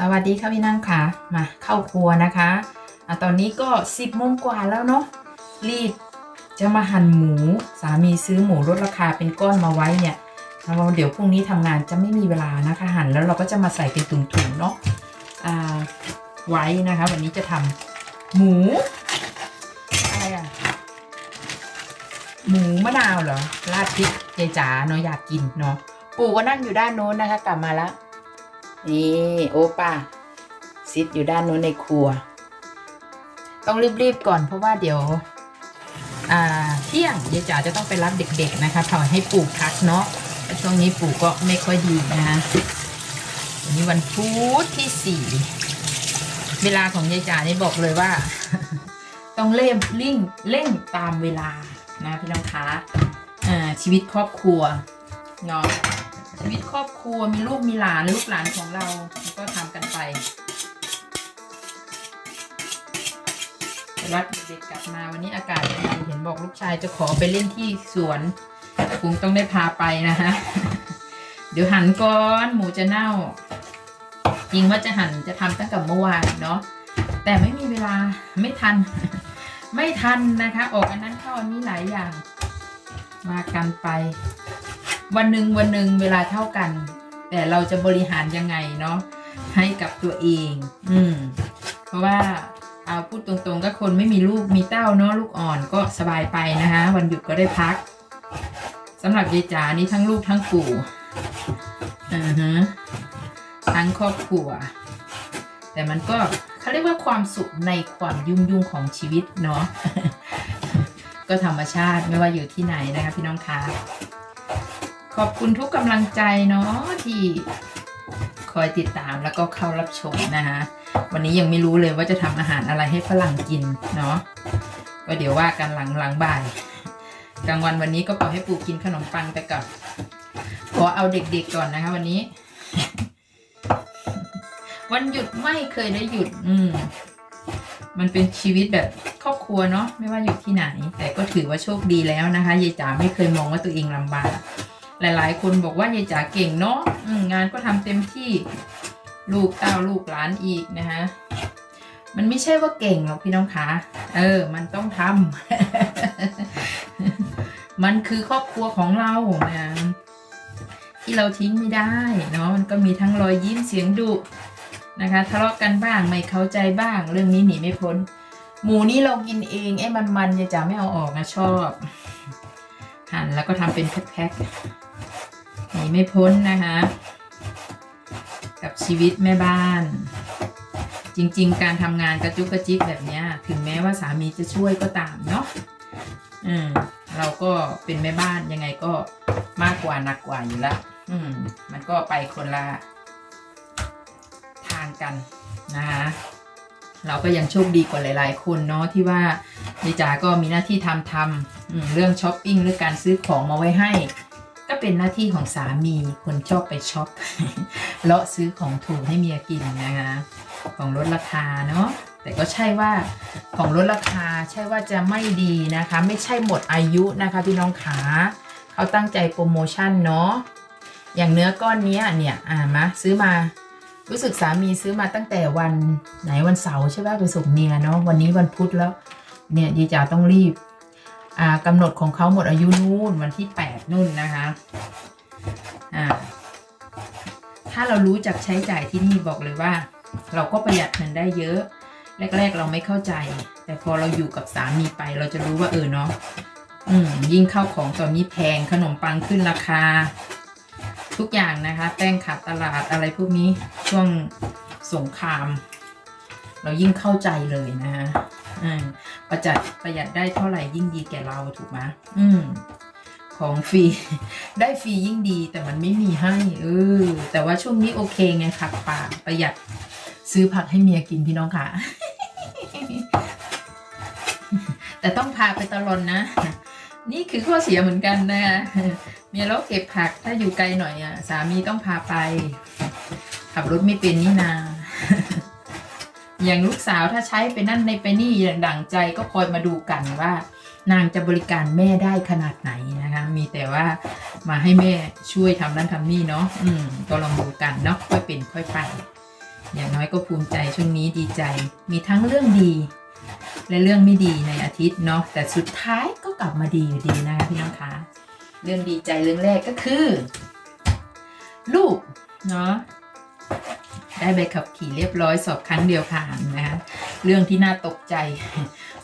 สวัสดีค่ะพี่นั่งค่ะ มาเข้าครัวนะคะอะตอนนี้ก็10โมงกว่าแล้วเนาะรีบจะมาหั่นหมูสามีซื้อหมูลดราคาเป็นก้อนมาไว้เนี่ยเราเดี๋ยวพรุ่งนี้ทำงานจะไม่มีเวลานะคะหั่นแล้วเราก็จะมาใส่เป็นถุงๆเนาะอ่าไว้นะคะ วันนี้จะทำหมูอะไรอะหมูมะนาวเหรอราดพริกเจจ๋าเนาะอยากกินเนาะปู่ก็นั่งอยู่ด้านโน้นนะคะ กลับมาแล้ว นี่โอป้าซิดอยู่ด้านนู้นในครัว ต้องรีบๆก่อนเพราะว่าเดี๋ยวเที่ยงเดี๋ยวจ๋าจะต้องไปรับเด็กๆนะคะทำให้ปู่พักเนาะช่วงนี้ปู่ก็ไม่ค่อยดีนะคะวันนี้วันพุธที่สี่เวลาของยายจ๋านี่บอกเลยว่า ต้องเล่มลิ่งเร่งตามเวลานะพี่น้องคะอ่าชีวิตครอบครัวเนาะ ชีวิตครอบครัวมีลูกมีหลานลูกหลานของเราก็ทำกันไปรักเด็กกลับมาวันนี้อากาศดีเห็นบอกลูกชายจะขอไปเล่นที่สวนคงต้องได้พาไปนะฮะเดี๋ยวหั่นก่อนหมูจะเน่า จริงว่าจะหั่นจะทำตั้งแต่เมื่อวานเนาะแต่ไม่มีเวลาไม่ทัน ไม่ทันนะคะ ออกอันนั้นเข้าอันนี้หลายอย่างมากันไป วันหนึ่งวันหนึ่งเวลาเท่ากัน แต่เราจะบริหารยังไงเนาะให้กับตัวเอง อืม เพราะว่าเอาพูดตรงๆก็คนไม่มีลูกมีเต้าเนาะลูกอ่อนก็สบายไปนะคะวันหยุดก็ได้พักสำหรับยายจ๋านี่ทั้งลูกทั้งปู่อือฮะทั้งครอบครัว แต่มันก็เขาเรียกว่าความสุขในความยุ่งยุ่งๆของชีวิตเนาะก็ธรรมชาติไม่ว่าอยู่ที่ไหนนะคะพี่น้องคะ ขอบคุณทุกกำลังใจเนาะที่คอยติดตามแล้วก็เข้ารับชมนะคะวันนี้ยังไม่รู้เลยว่าจะทำอาหารอะไรให้ฝรั่งกินเนาะก็เดี๋ยวว่ากันหลังหลังบ่ายกลางวันวันนี้ก็ปล่อยให้ปู่กินขนมปังไปก่อนขอเอาเด็กๆก่อนนะคะวันนี้ วันหยุดไม่เคยได้หยุด อืมมันเป็นชีวิตแบบครอบครัวเนาะไม่ว่าอยู่ที่ไหน แต่ก็ถือว่าโชคดีแล้วนะคะยายจ๋าไม่เคยมองว่าตัวเองลำบาก หลาย ๆ คนบอกว่ายายจ๋าเก่งเนาะงานก็ทำเต็มที่ลูกเต้าลูกหลานอีกนะคะมันไม่ใช่ว่าเก่งหรอกพี่น้องคะเออ มันต้องทำมันคือครอบครัวของเรานะที่เราทิ้งไม่ได้เนาะมันก็มีทั้งรอยยิ้มเสียงดุนะคะทะเลาะกันบ้างไม่เข้าใจบ้าง เรื่องนี้หนีไม่พ้น หมูนี่เรากินเองไอ้มันๆยายจ๋าไม่เอาออกนะชอบหั่นแล้วก็ทำเป็นแพ็คๆ หนีไม่พ้นนะคะ กับชีวิตแม่บ้าน จริง ๆ การทำงานกระจุกกระจิกแบบนี้ถึงแม้ว่าสามีจะช่วยก็ตามเนาะอืมเราก็เป็นแม่บ้านยังไงก็มากกว่าหนักกว่าอยู่ล้วอืม มันก็ไปคนละทางกันนะคะเราก็ยังโชคดีกว่าหลาย ๆ คนเนาะที่ว่ายายจ๋าก็มีหน้าที่ทำทำเรื่องช้อปปิ้งหรือการซื้อของมาไว้ให้ ก็เป็นหน้าที่ของสามีคนชอบไปช็อปเลาะซื้อของถูกให้เมียกินนะคะของลดราคาเนาะแต่ก็ใช่ว่าของลดราคาใช่ว่าจะไม่ดีนะคะ ไม่ใช่หมดอายุนะคะพี่น้องขาเขาตั้งใจโปรโมชั่นเนาะอย่างเนื้อก้อนนี้เนี่ยอ่ามาซื้อมารู้สึกสามีซื้อมาตั้งแต่วันไหนวันเสาร์ใช่ป่ะไปส่งเมียเนาะวันนี้วันพุธแล้ว เนี่ยดีจ๋าต้องรีบ อ่ากำหนดของเขาหมดอายุนู่นวันที่แปด นู่นนะคะ อ่า ถ้าเรารู้จักใช้จ่ายที่นี่บอกเลยว่า เราก็ประหยัดเงินได้เยอะ แรก ๆ เราไม่เข้าใจ แต่พอเราอยู่กับสามีไป เราจะรู้ว่าเออเนาะอืมยิ่งเข้าของตอนนี้แพงขนมปังขึ้นราคา ทุกอย่างนะคะ แป้งขาดตลาดอะไรพวกนี้ช่วงสงคราม เรายิ่งเข้าใจเลยนะคะอืมประหยัดประหยัดได้เท่าไหร่ยิ่งดีแก่เราถูกไหมอืม ของฟรี ได้ฟรียิ่งดีแต่มันไม่มีให้เออแต่ว่าช่วงนี้โอเคไงผักป่าประหยัดซื้อผักให้เมียกินพี่น้องค่ะ แต่ต้องพาไปตลอดนะ นี่คือข้อเสียเหมือนกันนะคะเมียเราเก็บผักถ้าอยู่ไกลหน่อยอะสามีต้องพาไป ขับรถไม่เป็นนี่นาอย่างลูกสาวถ้าใช้ไปนั่นในไปนี่อย่างดั่งใจก็คอยมาดูกันว่า นางจะบริการแม่ได้ขนาดไหน มีแต่ว่ามาให้แม่ช่วยทำนั่นทำนี่เนาะอืมก็ลองดูกันเนาะค่อยเป็นค่อยไป อย่างน้อยก็ภูมิใจช่วงนี้ดีใจ มีทั้งเรื่องดี และเรื่องไม่ดีในอาทิตย์เนาะแต่สุดท้ายก็กลับมาดีอยู่ดีนะคะพี่น้องคะเรื่องดีใจเรื่องแรกก็คือ ลูกเนาะได้ใบขับขี่เรียบร้อยสอบครั้งเดียวผ่านนะคะเรื่องที่น่าตกใจ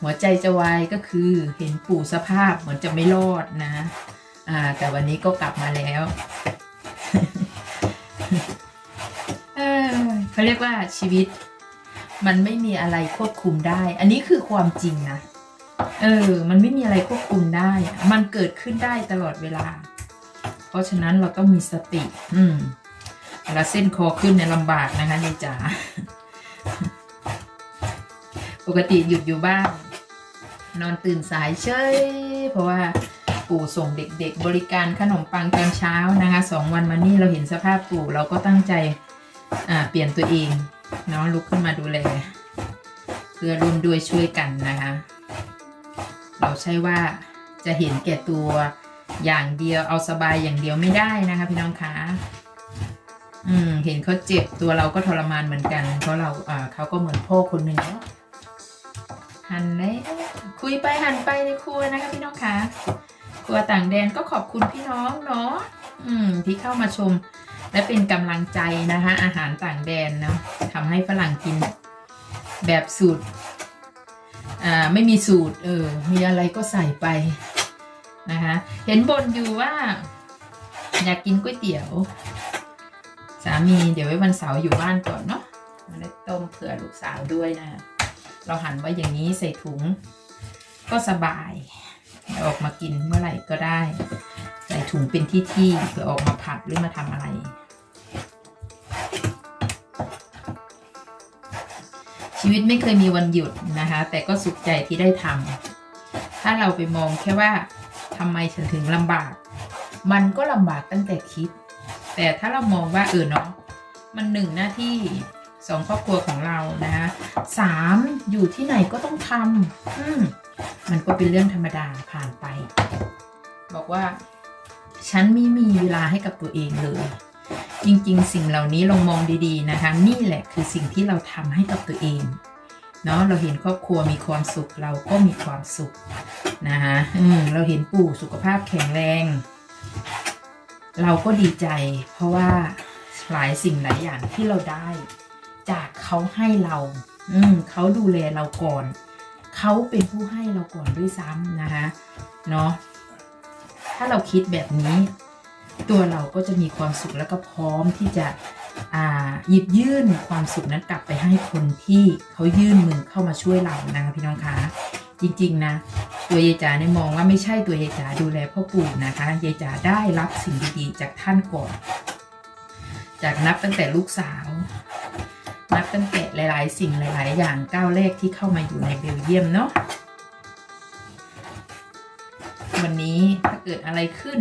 หัวใจจะวายก็คือเห็นปู่สภาพเหมือนจะไม่รอดนะ อ่า แต่วันนี้ก็กลับมาแล้วเขาเรียกว่าชีวิต มันไม่มีอะไรควบคุมได้ อันนี้คือความจริงนะ เออ มันไม่มีอะไรควบคุมได้ มันเกิดขึ้นได้ตลอดเวลา เพราะฉะนั้นเราต้องมีสติ อืมเวลาเส้นคอขึ้นเนี่ยลำบากนะคะยายจ๋า ปกติหยุดอยู่บ้าน นอนตื่นสายเฉย เพราะว่า ปู่ส่งเด็กๆ บริการขนมปังตอนเช้านะคะสองวันมานี่เราเห็นสภาพปู่เราก็ตั้งใจอ่าเปลี่ยนตัวเองเนาะลุกขึ้นมาดูแลเพื่อร่วมด้วยช่วยกันนะคะ เราใช่ว่าจะเห็นแก่ตัวอย่างเดียวเอาสบายอย่างเดียวไม่ได้นะคะพี่น้องคะอืมเห็นเขาเจ็บตัวเราก็ทรมานเหมือนกันเพราะเราอ่าเขาก็เหมือนพ่อคนหนึ่งเนาะหันเลยคุยไปหันไปในครัวนะคะพี่น้องคะ รัวต่างแดนก็ขอบคุณพี่น้องเนาะอืม ที่เข้ามาชม และเป็นกำลังใจนะคะ อาหารต่างแดนเนาะทำให้ฝรั่งกินแบบสูตร อ่า ไม่มีสูตร เออ มีอะไรก็ใส่ไปนะคะ เห็นบนอยู่ว่าอยากกินก๋วยเตี๋ยว สามีเดี๋ยวไว้วันเสาร์อยู่บ้านก่อนเนาะมาได้ต้มเผื่อลูกสาวด้วยนะ เราหั่นไว้อย่างนี้ใส่ถุงก็สบาย ออกมากินเมื่อไหร่ก็ได้ ใส่ถุงเป็นที่ที่ๆเพื่อออกมาผัดหรือมาทำอะไร ชีวิตไม่เคยมีวันหยุดนะคะ แต่ก็สุขใจที่ได้ทำถ้าเราไปมองแค่ว่าทำไมฉันถึงลำบาก มันก็ลำบากตั้งแต่คิด แต่ถ้าเรามองว่าเออเนาะมันหนึ่งหน้าที่ สองครอบครัวของเรานะคะสามอยู่ที่ไหนก็ต้องทำอืมมันก็เป็นเรื่องธรรมดาผ่านไป บอกว่า ฉันไม่มีเวลาให้กับตัวเองเลย จริงๆ สิ่งเหล่านี้ลองมองดีๆนะคะ นี่แหละคือสิ่งที่เราทำให้กับตัวเองเนาะเราเห็นครอบครัวมีความสุขเราก็มีความสุขนะคะอืมเราเห็นปู่สุขภาพแข็งแรง เราก็ดีใจ เพราะว่าหลายสิ่งหลายอย่างที่เราได้ เขาให้เรา อืมเขาดูแลเราก่อน เขาเป็นผู้ให้เราก่อนด้วยซ้ำนะคะ เนาะ ถ้าเราคิดแบบนี้ ตัวเราก็จะมีความสุขแล้วก็พร้อมที่จะอ่าหยิบยื่นความสุขนั้นกลับไปให้คนที่เขายื่นมือเข้ามาช่วยเรานะคะพี่น้องคะจริง ๆ นะ ตัวยายจ๋าเนี่ยมองว่าไม่ใช่ตัวยายจ๋าดูแลพ่อปู่นะคะยายจ๋าได้รับสิ่งดีๆ จากท่านก่อน จากนับตั้งแต่ลูกสาว นับตั้งแต่หลาย ๆ สิ่งหลาย ๆ อย่างก้าวแรกที่เข้ามาอยู่ในเบลเยียมเนาะวันนี้ถ้าเกิดอะไรขึ้น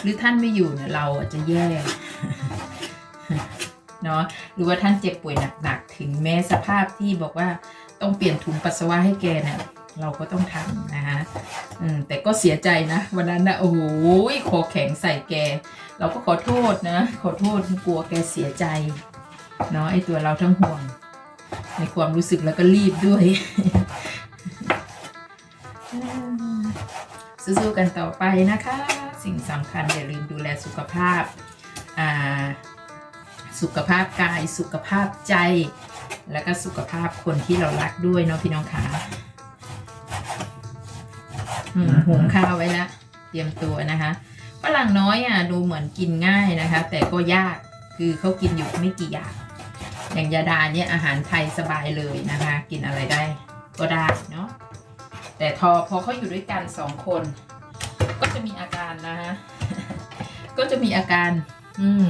หรือท่านไม่อยู่เนี่ยเราอาจจะแย่เนาะหรือว่าท่านเจ็บป่วยหนัก ๆ ถึงแม้สภาพที่บอกว่าต้องเปลี่ยนถุงปัสสาวะให้แกเนี่ยเราก็ต้องทำนะคะอืมแต่ก็เสียใจนะวันนั้นนะโอ้โหคอแข็งใส่แก เราก็ขอโทษนะ ขอโทษกลัวแกเสียใจ เนาะไอตัวเราทั้งห่วง ในความรู้สึกแล้วก็รีบด้วย สู้ๆกันต่อไปนะคะ สิ่งสำคัญอย่าลืมดูแลสุขภาพอ่าสุขภาพกายสุขภาพใจ แล้วก็สุขภาพคนที่เรารักด้วยเนาะพี่น้องคะอืมหุงข้าวไว้แล้วเตรียมตัวนะคะฝรั่งน้อยอะดูเหมือนกินง่ายนะคะ แต่ก็ยากคือเขากินอยู่ไม่กี่อย่าง อย่างยาดาเนี่ยอาหารไทยสบายเลยนะคะ กินอะไรได้ก็ได้เนาะแต่ทอพอเขาอยู่ด้วยกันสองคน ก็จะมีอาการนะคะก็จะมีอาการ อืม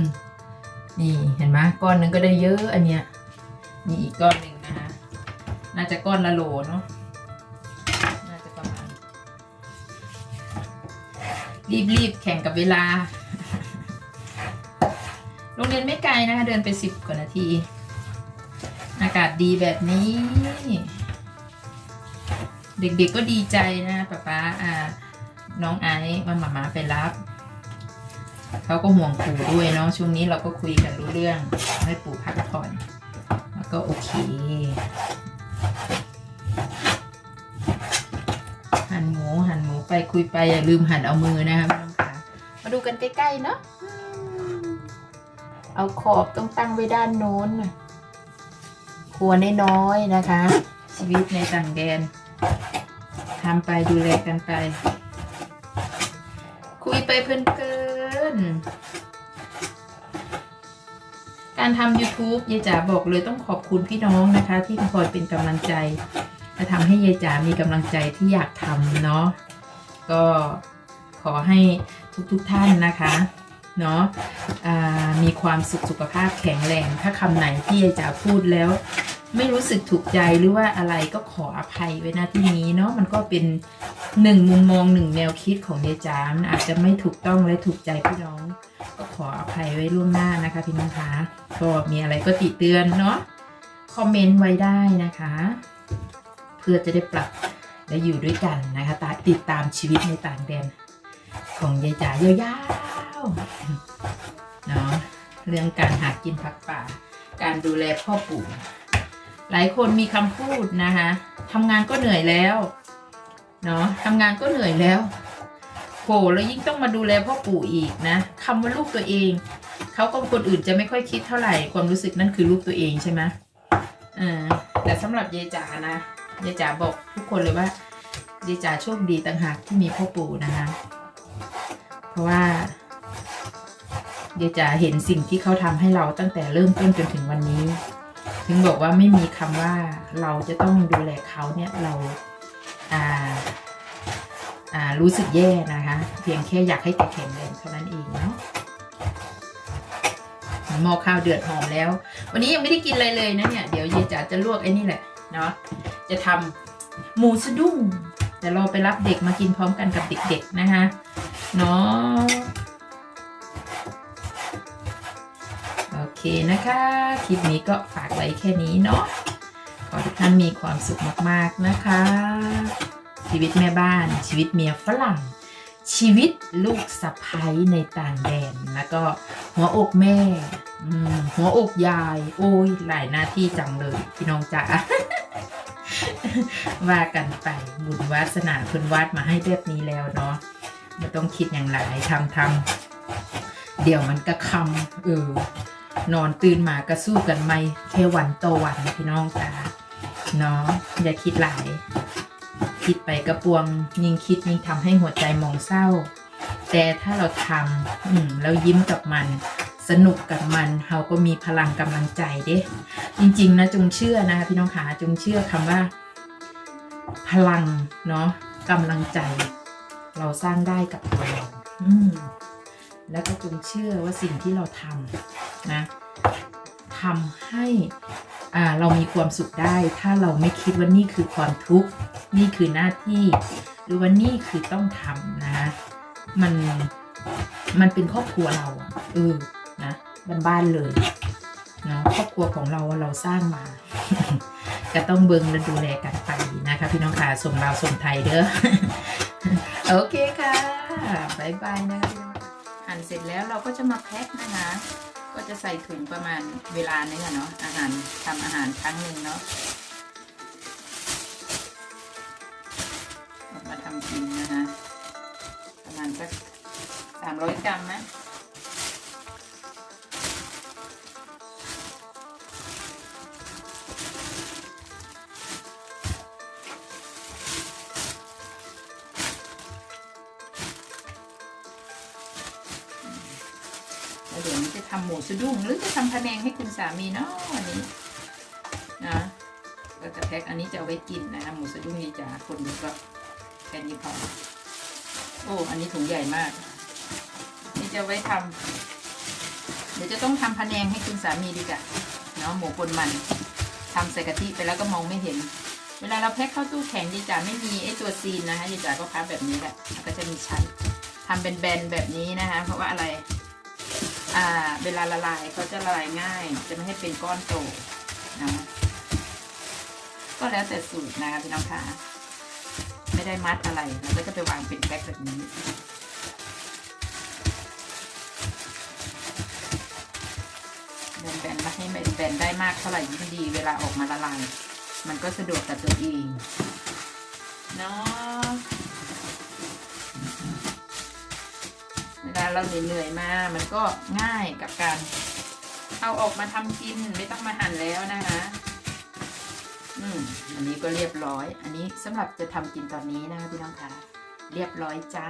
นี่เห็นไหมก้อนนึงก็ได้เยอะอันเนี้ยมีอีกก้อนหนึ่งนะคะน่าจะก้อนละโลเนาะน่าจะประมาณรีบๆแข่งกับเวลาโรงเรียนไม่ไกลนะคะเดินไปสิบกว่านาทีากาศดีแบบนี้ เด็กๆก็ดีใจนะป๊าป๊าอ่า น้องไอซ์ว่าหมามาไปรับเขาก็ห่วงปู่ด้วยเนาะช่วงนี้เราก็คุยกันรู้เรื่อง ให้ปู่พักผ่อน แล้วก็โอเคหั่นหมูหั่นหมูไปคุยไปอย่าลืมหั่นเอามือนะคะพี่น้องค่ะมาดูกันใกล้ๆเนาะเอาขอบต้องตั้งไว้ด้านโน้นน่ะ รัวน้อยๆนะคะ ชีวิตในต่างแดนทำไปดูแลกันไป คุยไปเพลินๆการทำ YouTube ยายจ๋าบอกเลยต้องขอบคุณพี่น้องนะคะ ที่คอยเป็นกำลังใจและทำให้ยายจ๋ามีกำลังใจที่อยากทำเนาะก็ขอให้ทุกๆทท่านนะคะเนาะมีความสุขสุขภาพแข็งแรง ถ้าคำไหนที่ยายจ๋าพูดแล้ว ไม่รู้สึกถูกใจหรือว่าอะไรก็ขออภัยไว้ณที่นี้เนาะมันก็เป็นหนึ่งมุมมองหนึ่งแนวคิดของยายจามอาจจะไม่ถูกต้องและถูกใจพี่น้อง ก็ขออภัยไว้ล่วงหน้านะคะพี่น้องคะก็มีอะไรก็ติเตือนเนาะคอมเมนต์ไว้ได้นะคะ เพื่อจะได้ปรับและอยู่ด้วยกันนะคะตาติดตามชีวิตในต่างแดนของยายจ๋ายาวๆเนาะเรื่องการหากินผักป่า การดูแลพ่อปู่ หลายคนมีคำพูดนะคะทำงานก็เหนื่อยแล้วเนาะทำงานก็เหนื่อยแล้วโหแล้วยิ่งต้องมาดูแลพ่อปู่อีกนะคำว่าลูกตัวเองเขาก็คนอื่นจะไม่ค่อยคิดเท่าไหร่ความรู้สึกนั่นคือลูกตัวเองใช่ไหมอ่าแต่สำหรับยายจ๋านะยายจ๋าบอกทุกคนเลยว่ายายจ๋าโชคดีต่างหากที่มีพ่อปู่นะคะเพราะว่ายายจ๋าเห็นสิ่งที่เขาทำให้เราตั้งแต่เริ่มต้นจนถึงวันนี้ ถึงบอกว่าไม่มีคำว่าเราจะต้องดูแลเขาเนี่ยเราอ่าอ่ารู้สึกแย่นะคะ เพียงแค่อยากให้แกแข็งแรงเท่านั้นเองเนาะหม้อข้าวเดือดหอมแล้ว วันนี้ยังไม่ได้กินอะไรเลยนะเนี่ย เดี๋ยวเยจ๋าจะลวกไอ้นี่แหละเนาะจะทำหมูสะดุ้งแต่เราไปรับเด็กมากินพร้อมกันกับเด็กๆนะคะเนาะ เคนะคะ คลิปนี้ก็ฝากไว้แค่นี้เนาะขอทุกท่านมีความสุขมากๆนะคะ ชีวิตแม่บ้าน ชีวิตเมียฝรั่ง ชีวิตลูกสะพ้ยในต่างแดนแล้วก็หัวอกแม่หัวอกยาย โอ้ยหลายหน้าที่จังเลยพี่น้องจ๋าว่ากันไปบุญวาสนาเพิ่นวาดมาให้แบบนี้แล้วเนาะไม่ต้องคิดอย่างไรทำทำเดี๋ยวมันก็คำเออ นอนตื่นมาก็สู้กันไม่แค่วันต่อวันพี่น้องจ๋าเนาะอย่าคิดหลาย คิดไปกระปวงยิ่งคิดยิ่งทำให้หัวใจมองเศร้า แต่ถ้าเราทำอืมแล้วยิ้มกับมัน สนุกกับมันเราก็มีพลังกำลังใจเด้ จริง ๆ นะจงเชื่อนะคะพี่น้องขาจงเชื่อคำว่า พลังเนาะกำลังใจ เราสร้างได้กับตัวเราแล้วก็จงเชื่อว่าสิ่งที่เราทำ นะทำให้เรามีความสุขได้ ถ้าเราไม่คิดว่านี่คือความทุกข์นี่คือหน้าที่ หรือว่านี่คือต้องทำนะมันมันเป็นครอบครัวเราเออนะบ้านๆเลยเนาะครอบครัวของเราเราสร้างมาก็ต้องเบิงและดูแลกันไปนะคะ พี่น้องค่ะส่งเราวส่งไทยเด้อโอเคค่ะบายบายนะคะพี่น้องหั่นเสร็จแล้วเราก็จะมาแพ็คนะคะ จะใส่ถุงประมาณเวลานึงอะเนาะอาหารทำอาหารครั้งหนึ่งเนาะมาทำกินนะคะประมาณสักสามร้อยกรัมนะ ทำหมูสะดุ้งหรือจะทำพะแนงให้คุณสามีเนาะวันนี้นะก็จะแพ็คอันนี้จะเอาไว้กินนะคะหมูสะดุ้งนี่จะคนดูก็แค่นี้พอโอ้อันนี้ถุงใหญ่มาก นี่จะไว้ทำเดี๋ยวจะต้องทำพะแนงให้คุณสามีดีกว่าเนาะหมูปนมันทำใส่กะทิไปแล้วก็มองไม่เห็น เวลาเราแพ็คเข้าตู้แข็งดีจ่าไม่มีไอ้ตัวซีนนะคะดีจ่าก็พับแบบนี้แหละแล้วก็จะมีชั้นทำเป็นแบนแบบนี้นะคะ เพราะว่าอะไร อ่า เวลาละลายเขาจะละลายง่าย จะไม่ให้เป็นก้อนโตนะก็แล้วแต่สูตรนะคะพี่น้องคะไม่ได้มัดอะไรเราก็จะไปวางเป็นแพ็คแบบนี้แบนๆมาให้ไม่บนๆได้มากเท่าไหร่ยิ่งดีเวลาออกมาละลาย มันก็สะดวกกับตัวเองเนาะ เราเหนื่อยๆมา มันก็ง่ายกับการ เอาออกมาทำกินไม่ต้องมาหั่นแล้วนะคะอืมอันนี้ก็เรียบร้อย อันนี้สำหรับจะทำกินตอนนี้นะคะพี่น้องคะเรียบร้อยจ้า